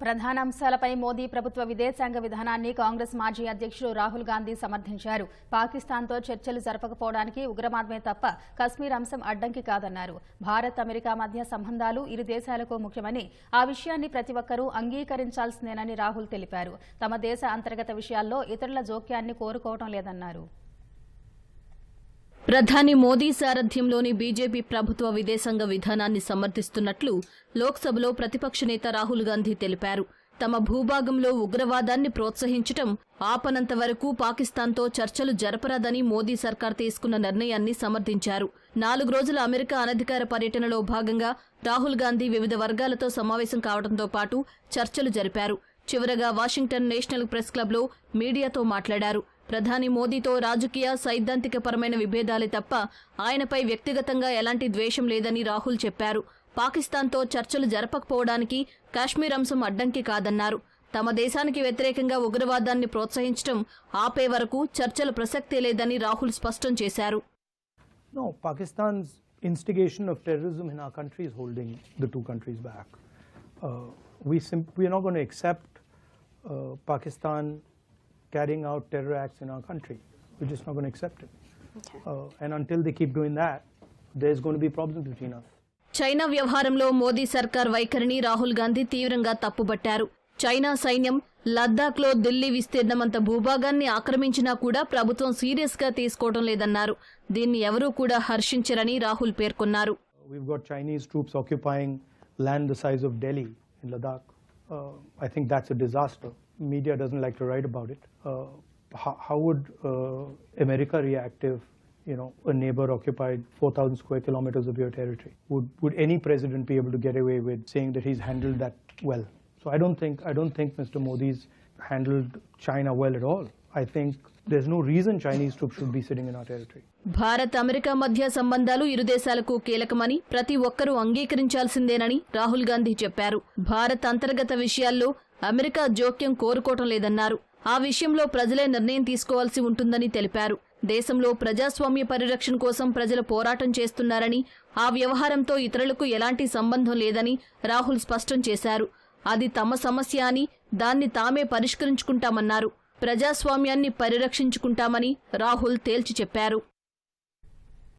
ప్రధానాంశాలపై మోదీ ప్రభుత్వ విదేశాంగ విధానాన్ని కాంగ్రెస్ మాజీ అధ్యక్షుడు రాహుల్ గాంధీ సమర్థించారు. పాకిస్తాన్తో చర్చలు జరపకపోవడానికి ఉగ్రవాదమే తప్ప కశ్మీర్ అంశం అడ్డంకి కాదన్నారు. భారత్ అమెరికా మధ్య సంబంధాలు ఇరు దేశాలకు ముఖ్యమని ఆ విషయాన్ని ప్రతి ఒక్కరూ అంగీకరించాల్సిందేనని రాహుల్ తెలిపారు. తమ దేశ అంతర్గత విషయాల్లో ఇతరుల జోక్యాన్ని కోరుకోవడం లేదన్నారు. ప్రధాని మోదీ సారథ్యంలోని బీజేపీ ప్రభుత్వ విదేశాంగ విధానాన్ని సమర్థిస్తున్నట్లు లోక్సభలో ప్రతిపక్ష నేత రాహుల్ గాంధీ తెలిపారు. తమ భూభాగంలో ఉగ్రవాదాన్ని ప్రోత్సహించటం ఆపనంత వరకు పాకిస్తాన్తో చర్చలు జరపరాదని మోదీ సర్కార్ తీసుకున్న నిర్ణయాన్ని సమర్థించారు. నాలుగు రోజుల అమెరికా అనధికార పర్యటనలో భాగంగా రాహుల్ గాంధీ వివిధ వర్గాలతో సమావేశం కావడంతో పాటు చర్చలు జరిపారు. చివరగా వాషింగ్టన్ నేషనల్ ప్రెస్ క్లబ్లో మీడియాతో మాట్లాడారు. ప్రధాని మోదీతో రాజకీయ సైద్ధాంతికపరమైన విభేదాలే తప్ప ఆయనపై వ్యక్తిగతంగా ఎలాంటి ద్వేషం లేదని రాహుల్ చెప్పారు. పాకిస్తాన్తో చర్చలు జరపకపోవడానికి కాశ్మీర్ అంశం అడ్డంకి కాదన్నారు. తమ దేశానికి వ్యతిరేకంగా ఉగ్రవాదాన్ని ప్రోత్సహించడం ఆపే వరకు చర్చల ప్రసక్తే లేదని రాహుల్ స్పష్టం చేశారు. No, Pakistan's instigation of terrorism in our country is holding the two countries back. Uh, we, we are not going to accept uh, Pakistan carrying out terror acts in our country. We're just not going to accept it. Uh, and until they keep doing that, there's going to be problems between us. China వ్యవహారంలో మోదీ సర్కార్ వైఖరిని రాహుల్ గాంధీ తీవ్రంగా తప్పుబట్టారు China సైన్యం లద్దాఖ్లో ఢిల్లీ విస్తీర్ణమంత భూభాగాన్ని ఆక్రమించినా కూడా ప్రభుత్వం సీరియస్గా తీసుకోవడం లేదన్నారు దీన్ని ఎవరూ కూడా హర్షించరని రాహుల్ పేర్కొన్నారు We've got Chinese troops occupying land the size of Delhi in Ladakh. Uh, I think that's a disaster. Media doesn't like to write about it. Uh, how, how would uh, America react if, you know, a neighbor occupied 4,000 square kilometers of your territory? Would, would any president be able to get away with saying that he's handled that well? So I don't think, I don't think Mr. Modi's handled China well at all. I think there's no reason Chinese troops should be sitting in our territory. Bharat America మధ్య సంబంధాలు ఇరు దేశాలకు కీలకమని ప్రతి ఒక్కరూ అంగీకరించాల్సిందేనని రాహుల్ గాంధీ చెప్పారు. భారత్ అంతర్గత విషయాల్లో అమెరికా జోక్యం కోరుకోవటం లేదన్నారు. ఆ విషయంలో ప్రజలే నిర్ణయం తీసుకోవాల్సి ఉంటుందని తెలిపారు. దేశంలో ప్రజాస్వామ్య పరిరక్షణ కోసం ప్రజలు పోరాటం చేస్తున్నారని ఆ వ్యవహారంతో ఇతరులకు ఎలాంటి సంబంధం లేదని రాహుల్ స్పష్టం చేశారు. అది తమ సమస్య అని దాన్ని తామే పరిష్కరించుకుంటామన్నారు. ప్రజాస్వామ్యాన్ని పరిరక్షించుకుంటామని రాహుల్ తేల్చి చెప్పారు.